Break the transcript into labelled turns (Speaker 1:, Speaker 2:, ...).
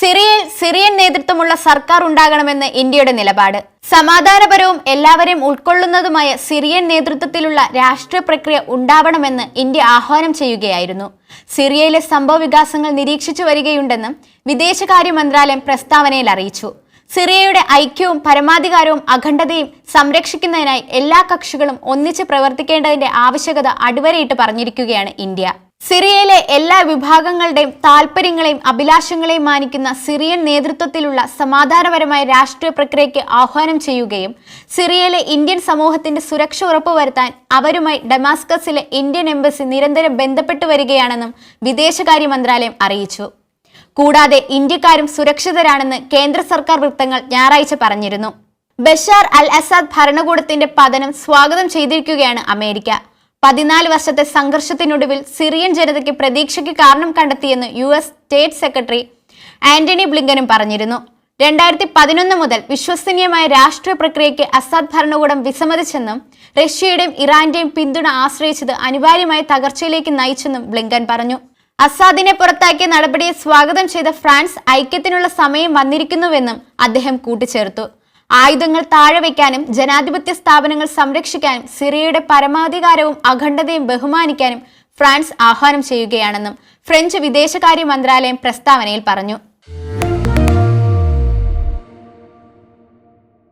Speaker 1: സിറിയയിൽ സിറിയൻ നേതൃത്വമുള്ള സർക്കാർ ഉണ്ടാകണമെന്ന് ഇന്ത്യയുടെ നിലപാട്. സമാധാനപരവും എല്ലാവരെയും ഉൾക്കൊള്ളുന്നതുമായ സിറിയൻ നേതൃത്വത്തിലുള്ള രാഷ്ട്രീയ പ്രക്രിയ ഉണ്ടാവണമെന്ന് ഇന്ത്യ ആഹ്വാനം ചെയ്യുകയായിരുന്നു. സിറിയയിലെ സംഭവ വികാസങ്ങൾ നിരീക്ഷിച്ചു വരികയുണ്ടെന്നും വിദേശകാര്യ മന്ത്രാലയം പ്രസ്താവനയിൽ അറിയിച്ചു. സിറിയയുടെ ഐക്യവും പരമാധികാരവും അഖണ്ഡതയും സംരക്ഷിക്കുന്നതിനായി എല്ലാ കക്ഷികളും ഒന്നിച്ച് പ്രവർത്തിക്കേണ്ടതിന്റെ ആവശ്യകത അടിവരയിട്ട് പറഞ്ഞിരിക്കുകയാണ് ഇന്ത്യ. സിറിയയിലെ എല്ലാ വിഭാഗങ്ങളുടെയും താൽപ്പര്യങ്ങളെയും അഭിലാഷങ്ങളെയും മാനിക്കുന്ന സിറിയൻ നേതൃത്വത്തിലുള്ള സമാധാനപരമായ രാഷ്ട്രീയ പ്രക്രിയയ്ക്ക് ആഹ്വാനം ചെയ്യുകയും സിറിയയിലെ ഇന്ത്യൻ സമൂഹത്തിന്റെ സുരക്ഷ ഉറപ്പുവരുത്താൻ അവരുമായി ഡമാസ്കസിലെ ഇന്ത്യൻ എംബസി നിരന്തരം ബന്ധപ്പെട്ടു വരികയാണെന്നും വിദേശകാര്യ മന്ത്രാലയം അറിയിച്ചു. കൂടാതെ ഇന്ത്യക്കാരും സുരക്ഷിതരാണെന്ന് കേന്ദ്ര സർക്കാർ വൃത്തങ്ങൾ ഞായറാഴ്ച പറഞ്ഞിരുന്നു. ബഷാർ അൽ അസാദ് ഭരണകൂടത്തിന്റെ പതനം സ്വാഗതം ചെയ്തിരിക്കുകയാണ് അമേരിക്ക. പതിനാല് വർഷത്തെ സംഘർഷത്തിനൊടുവിൽ സിറിയൻ ജനതയ്ക്ക് പ്രതീക്ഷയ്ക്ക് കാരണം കണ്ടെത്തിയെന്ന് U S state secretary Antony ബ്ലിങ്കനും പറഞ്ഞിരുന്നു. രണ്ടായിരത്തി പതിനൊന്ന് മുതൽ വിശ്വസനീയമായ രാഷ്ട്രീയ പ്രക്രിയയ്ക്ക് അസാദ് ഭരണകൂടം വിസമ്മതിച്ചെന്നും റഷ്യയുടെയും ഇറാന്റെയും പിന്തുണ ആശ്രയിച്ചത് അനിവാര്യമായ തകർച്ചയിലേക്ക് നയിച്ചെന്നും ബ്ലിങ്കൻ പറഞ്ഞു. അസാദിനെ പുറത്താക്കിയ നടപടിയെ സ്വാഗതം ചെയ്ത ഫ്രാൻസ് ഐക്യത്തിനുള്ള സമയം വന്നിരിക്കുന്നുവെന്നും അദ്ദേഹം കൂട്ടിച്ചേർത്തു. ആയുധങ്ങൾ താഴെ വയ്ക്കാനും ജനാധിപത്യ സ്ഥാപനങ്ങൾ സംരക്ഷിക്കാനും സിറിയയുടെ പരമാധികാരവും അഖണ്ഡതയും ബഹുമാനിക്കാനും ഫ്രാൻസ് ആഹ്വാനം ചെയ്യുകയാണെന്നും ഫ്രഞ്ച് വിദേശകാര്യ മന്ത്രാലയം പ്രസ്താവനയിൽ പറഞ്ഞു.